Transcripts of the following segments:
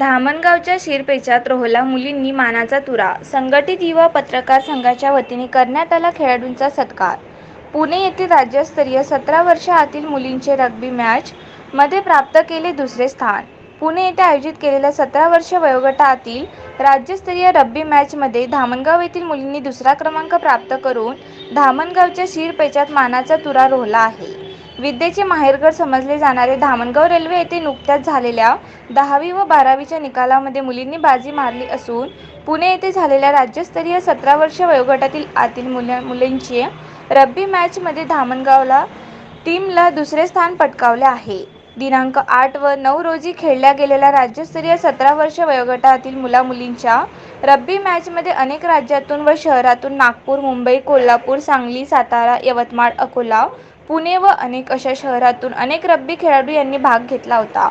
धामणगावच्या शिरपेचात रोहला मुलींनी मानाचा तुरा. संघटित युवा पत्रकार संघाच्या वतीने करण्यात आला खेळाडूंचा सत्कार. पुणे येथील राज्यस्तरीय सतरा वर्षातील मुलींचे रग्बी मॅच मध्ये प्राप्त केले दुसरे स्थान. पुणे येथे आयोजित केलेल्या सतरा वर्ष वयोगटातील राज्यस्तरीय रग्बी मॅचमध्ये धामणगाव येथील मुलींनी दुसरा क्रमांक प्राप्त करून धामणगावच्या शिरपेचात मानाचा तुरा रोहला आहे. विद्येचे माहेरघर समजले जाणारे धामणगाव रेल्वे येथे नुकत्याच झालेल्या दहावी व बारावीच्या निकालामध्ये मुलींनी बाजी मारली असून पुणे येथे झालेल्या राज्यस्तरीय सतरा वर्ष वयोगटातील आतील मुल्या मुलींची रब्बी मॅचमध्ये धामणगावला टीमला दुसरे स्थान पटकावले आहे. दिनांक आठ व नऊ रोजी खेळल्या गेलेल्या राज्यस्तरीय सतरा वर्ष वयोगटातील मुला मुलींच्या रब्बी मॅचमध्ये अनेक राज्यातून व शहरातून नागपूर मुंबई कोल्हापूर सांगली सातारा यवतमाळ अकोला पुणे व अनेक अशा शहरातून अनेक रब्बी खेळाडू यांनी भाग घेतला होता.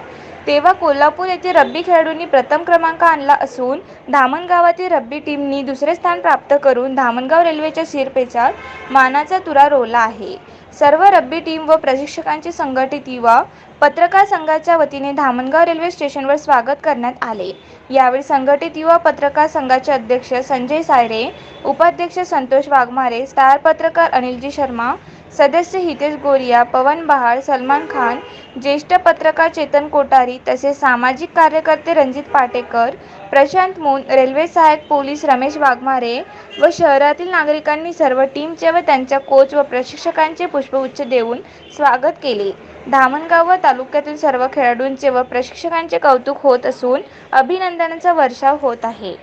तेव्हा कोल्हापूर येथे रब्बी खेळाडूंनी प्रथम क्रमांक आणला असून धामणगावातील रब्बी टीमनी दुसरे स्थान प्राप्त करून धामणगाव रेल्वेच्या शिरपेचात मानाचा तुरा रोवला आहे. सर्व रब्बी टीम व प्रशिक्षकांचे संघटित युवा पत्रकार संघाच्या वतीने धामणगाव रेल्वे स्टेशनवर स्वागत करण्यात आले. यावेळी संघटित युवा पत्रकार संघाचे अध्यक्ष संजय सायरे उपाध्यक्ष संतोष वाघमारे स्टार पत्रकार अनिलजी शर्मा सदस्य हितेश गोरिया पवन बहाळ सलमान खान ज्येष्ठ पत्रकार चेतन कोठारी तसेच सामाजिक कार्यकर्ते रणजित पाटेकर प्रशांत मून रेल्वे सहाय्यक पोलीस रमेश वाघमारे व शहरातील नागरिकांनी सर्व टीमचे व त्यांच्या कोच व प्रशिक्षकांचे पुष्पगुच्छ देऊन स्वागत केले. धामणगाव व तालुक्यातील सर्व खेळाडूंचे व प्रशिक्षकांचे कौतुक होत असून अभिनंदनाचा वर्षाव होत आहे.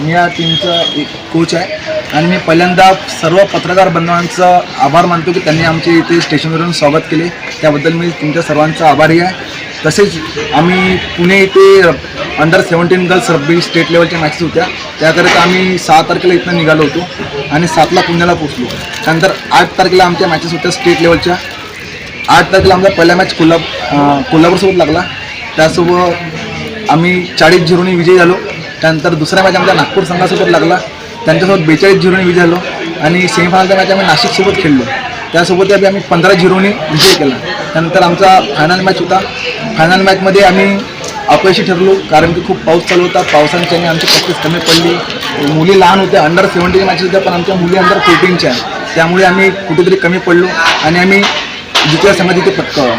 मी या टीमचा एक कोच आहे. आणि मी पहिल्यांदा सर्व पत्रकार बांधवांचा आभार मानतो की त्यांनी आमचे इथे स्टेशनवरून स्वागत केले. त्याबद्दल मी तुमच्या सर्वांचा आभारी आहे. तसेच आम्ही पुणे इथे under seventeen girls rugby state लेवलच्या matches होत्या. त्याकरिता आम्ही सहा तारखेला इथनं निघालो होतो आणि सातला पुण्याला पोचलो त्यानंतर आठ तारखेला आमच्या मॅचेस होत्या स्टेट लेवलच्या आठ तारखेला आमचा पहिला मॅच कोल्हा कोल्हापूरसोबत लागला. त्यासोबत आम्ही चाळीस झिरोनी विजयी झालो. त्यानंतर दुसरा मॅच आमच्या नागपूर संघासोबत लागला. त्यांच्यासोबत बेचाळीस झिरोनी विजय झालो आणि सेमीफायनलचा मॅच आम्ही नाशिकसोबत खेळलो. त्यासोबत आम्ही आम्ही पंधरा झिरोनी विजय केला. त्यानंतर आमचा फायनल मॅच होता. फायनल मॅचमध्ये आम्ही अपयशी ठरलो कारण की खूप पाऊस चालू होता. पावसांच्याने आमची प्रॅक्टिस कमी पडली. मुली लहान होत्या अंडर सेवन्टीन मॅचेस होत्या पण आमच्या मुली अंडर फोर्टीनच्या त्यामुळे आम्ही कुठेतरी कमी पडलो आणि आम्ही द्वितीय संघात इथे पटकावा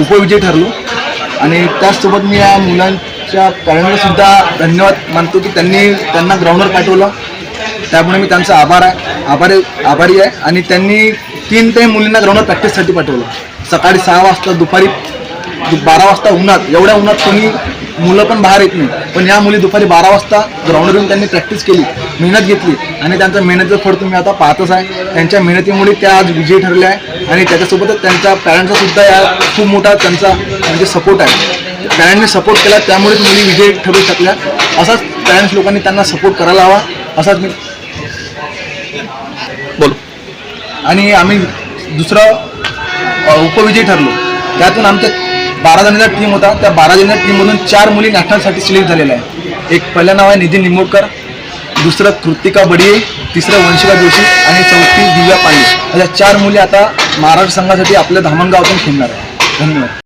उपविजयी ठरलो. आणि त्याचसोबत मी या मुलां च्या पॅरेंटला सुद्धा धन्यवाद मानतो की त्यांनी त्यांना ग्राउंडवर पाठवलं. त्यामुळे मी त्यांचा आभार आहे. आभारी आभारी आहे. आणि त्यांनी तीन टाईम मुलींना ग्राउंडवर प्रॅक्टिससाठी पाठवलं. सकाळी सहा वाजता दुपारी दु- बारा वाजता उन्हात. एवढ्या उन्हात कोणी मुलं पण बाहेर येत नाही. पण या मुली दुपारी बारा वाजता ग्राउंडवर येऊन त्यांनी प्रॅक्टिस केली मेहनत घेतली. आणि त्यांचा मेहनतीचं फळ तुम्ही आता पाहतच आहे. त्यांच्या मेहनतीमुळे त्या आज विजयी ठरल्या आहे. आणि त्याच्यासोबतच त्यांच्या पॅरेंट्सचा सुद्धा या खूप मोठा त्यांचा म्हणजे सपोर्ट आहे. पॅरेंटने सपोर्ट केला त्यामुळेच मुली विजय ठरू शकल्या. असाच पॅरेंट्स लोकांनी त्यांना सपोर्ट करायला हवा असाच मी बोल. आणि आम्ही दुसरं उपविजयी ठरलो. त्यातून आमच्या बारा जणांचा टीम होता. त्या बारा जणांच्या टीममधून चार मुली नॅशनलसाठी सिलेक्ट झालेल्या आहे एक पहिलं नाव आहे निधी निंबोडकर दुसरं कृतिका बडिये तिसरं वंशिका जोशी आणि चौथी दिव्या पांडे. अशा चार मुली आता महाराष्ट्र संघासाठी आपल्या धामणगावातून खेळणार आहे धन्यवाद.